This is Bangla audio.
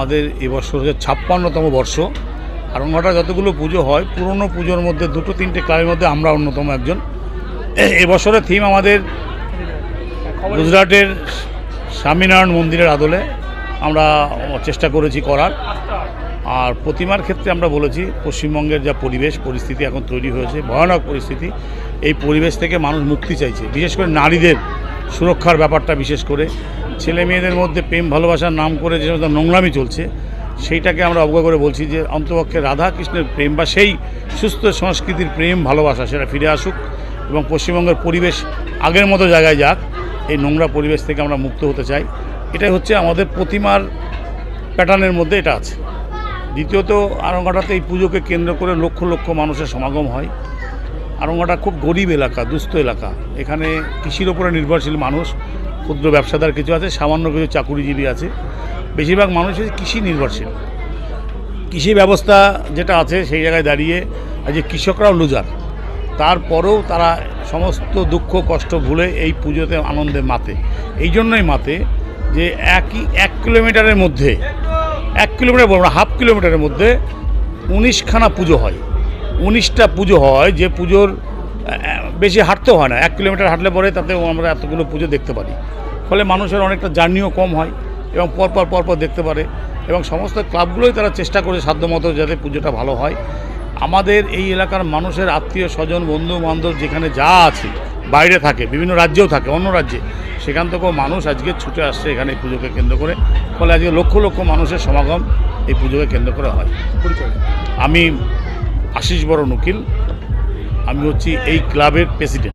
আমাদের এবছর হচ্ছে ছাপ্পান্নতম বর্ষ। আরংঘাটা যতগুলো পুজো হয়, পুরনো পুজোর মধ্যে দুটো তিনটে ক্লাবের মধ্যে আমরা অন্যতম একজন। এবছরের থিম আমাদের গুজরাটের স্বামীনারায়ণ মন্দিরের আদলে আমরা চেষ্টা করেছি করার। আর প্রতিমার ক্ষেত্রে আমরা বলেছি, পশ্চিমবঙ্গের যা পরিবেশ, পরিস্থিতি এখন তৈরি হয়েছে, ভয়ানক পরিস্থিতি। এই পরিবেশ থেকে মানুষ মুক্তি চাইছে। বিশেষ করে নারীদের সুরক্ষার ব্যাপারটা বিশেষ করে। ছেলে মেয়েদের মধ্যে প্রেম ভালোবাসার নাম করে যে সমস্ত নোংরামি চলছে, সেইটাকে আমরা অবজ্ঞা করে বলছি যে অন্তপক্ষে রাধা কৃষ্ণের প্রেম বা সেই সুস্থ সংস্কৃতির প্রেম, ভালোবাসা সেটা ফিরে আসুক এবং পশ্চিমবঙ্গের পরিবেশ আগের মতো জায়গায় যাক। এই নোংরা পরিবেশ থেকে আমরা মুক্ত হতে চাই। এটাই হচ্ছে আমাদের প্রতিমার প্যাটার্নের মধ্যে এটা আছে। দ্বিতীয়ত আরঙ্গাটাতে এই পুজোকে কেন্দ্র করে লক্ষ লক্ষ মানুষের সমাগম হয়। আরঙ্গাটা খুব গরিব এলাকা, দুস্থ এলাকা। এখানে কৃষির ওপরে নির্ভরশীল মানুষ। ক্ষুদ্র ব্যবসাদার কিছু আছে, সামান্য কিছু চাকুরিজীবী আছে। বেশিরভাগ মানুষ হচ্ছে কৃষি নির্ভরশীল। কৃষি ব্যবস্থা যেটা আছে, সেই জায়গায় দাঁড়িয়ে আজ যে কৃষকরাও লুজার। তারপরেও তারা সমস্ত দুঃখ, কষ্ট ভুলে এই পুজোতে আনন্দে মাতে। এই জন্যই মাতে যে একই, এক কিলোমিটারের মধ্যে, এক কিলোমিটার বলব না, হাফ কিলোমিটারের মধ্যে উনিশখানা পুজো হয়। উনিশটা পুজো হয়, যে পুজোর বেশি হাঁটতেও হয় না। এক কিলোমিটার হাঁটলে পরে তাতে আমরা এতগুলো পুজো দেখতে পারি। ফলে মানুষের অনেকটা জার্নিও কম হয় এবং পরপর পরপর দেখতে পারে এবং সমস্ত ক্লাবগুলোই তারা চেষ্টা করে সাধ্যমতো যাতে পুজোটা ভালো হয়। আমাদের এই এলাকার মানুষের আত্মীয় স্বজন বন্ধু বান্ধব যেখানে যা আছে বাইরে থাকে বিভিন্ন রাজ্যেও থাকে অন্য রাজ্যে সেখান থেকেও মানুষ আজকে ছুটে আসছে এখানে এই পুজোকে কেন্দ্র করে। ফলে আজকে লক্ষ লক্ষ মানুষের সমাগম এই পুজোকে কেন্দ্র করে হয়। আমি আশিস বড় উকিল। আমি হচ্ছি এই ক্লাবের প্রেসিডেন্ট।